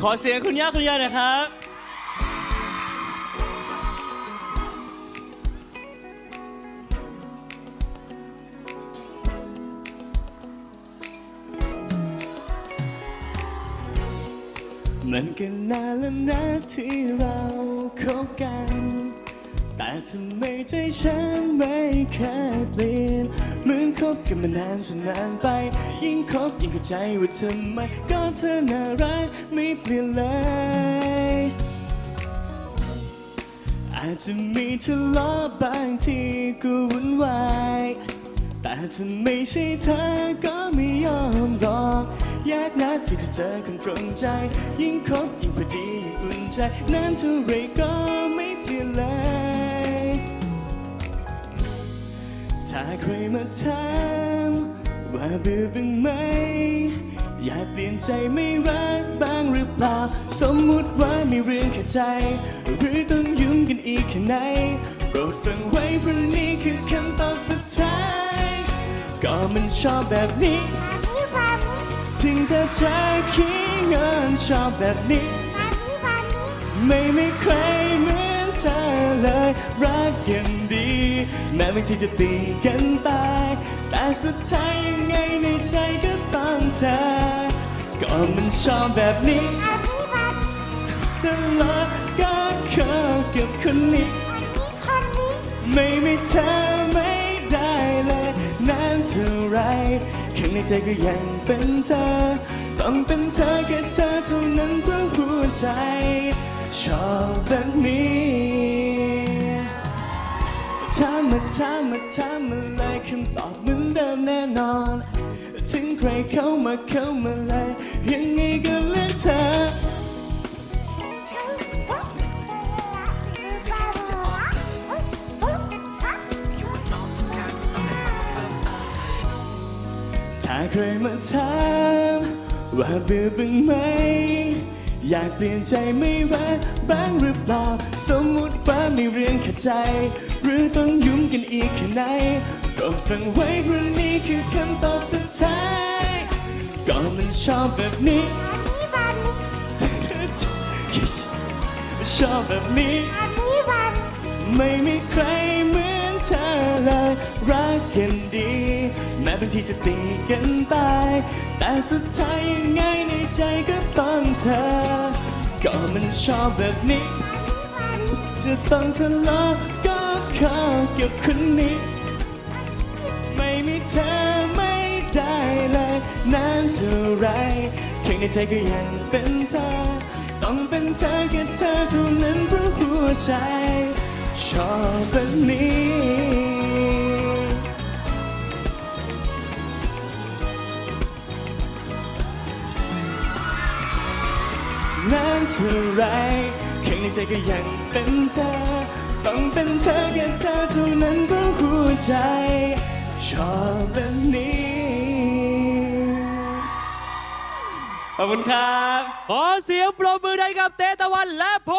ขอเสียงคุณย่าคุณยายหน่อยครับ มันก็นานแล้วนะที่เราคบกัน แต่ทำไมใจฉันไม่เคยเปลี่ยนเหมือนคบกันมานานจนนานไป ยิ่งคบยิ่งเข้าใจว่าทำไมก็เธอน่ารักไม่เปลี่ยนเลย อาจจะมีทะเลาะบางทีก็วุ่นวายแต่ถ้าไม่ใช่เธอก็ไม่ยอมรอยากนัดที่จะเจอคนตรงใจ ยิ่งคบยิ่งพอดียิ่งอุ่นใจนานเท่าไรก็ไม่เปลี่ยนเลย ถ้าใครมาถามว่าเบื่อบ้างไหม อยากเปลี่ยนใจไม่รักบ้างหรือเปล่า สมมุติว่ามีเรื่องแค่ใจ หรือต้องยุ่งกันอีกแค่ไหนโปรดฟังไว้เพราะนี่คือคำตอบสุดท้าย ก็มันชอบแบบนี้ ถึงเธอจะขี้เงินชอบแบบนี้ ไม่ไมีใครเหมือนเธอเลย รักกันดี แม้บางทีจะตีกันตาย แต่สุดท้ายยังไงในใจก็ต้องเธอ ก็มันชอบแบบนี้ทะเลาะก็เข้ากับคนนี้ไม่มีเธอไม่ได้เลยนานเท่าไรข้างในใจก็ยังเป็นเธอ ต้องเป็นเธอแค่เธอเท่านั้นเพราะหัวใจ ชอบแบบนี้ มาถามมาถามมาเลยคำตอบเหมือนเดิมแน่นอน ถึงใครเข้ามาเข้ามาเลย ยังไงก็เลือกเธอ ถ้าใครมาถามว่าเบื่อบ้างไหม อยากเปลี่ยนใจไม่รักบ้างหรือเปล่า สมมุติว่ามีเรื่องขัดใจ หรือต้องยุ่งกันอีกแค่ไหนโปรดฟังไว้เพราะนี่คือคำตอบสุดท้ายก็มันชอบแบบนี้ชอบแบบนี้ไม่มีใครเหมือนเธอเลย รักกันดี แม้บางทีจะตีกันตายแต่สุดท้ายยังไงในใจก็ต้อง เธอ ก็มันชอบแบบนี้ จะต้องทะเลาะก็ข้ากับคนนี้ ไม่มีเธอไม่ได้เลยนานเท่าไรข้างในใจก็ยังเป็นเธอ ต้องเป็นเธอแค่เธอเท่านั้นเพราะหัวใจ ชอบแบบนี้ นานเท่าไรข้างในใจก็ยังเป็นเธอ ต้องเป็นเธอแค่เธอเท่านั้นก็หัวใจ ชอบแบบนี้ ขอบคุณครับ ขอเสียงปรบมือได้กับเตตะวันและโพ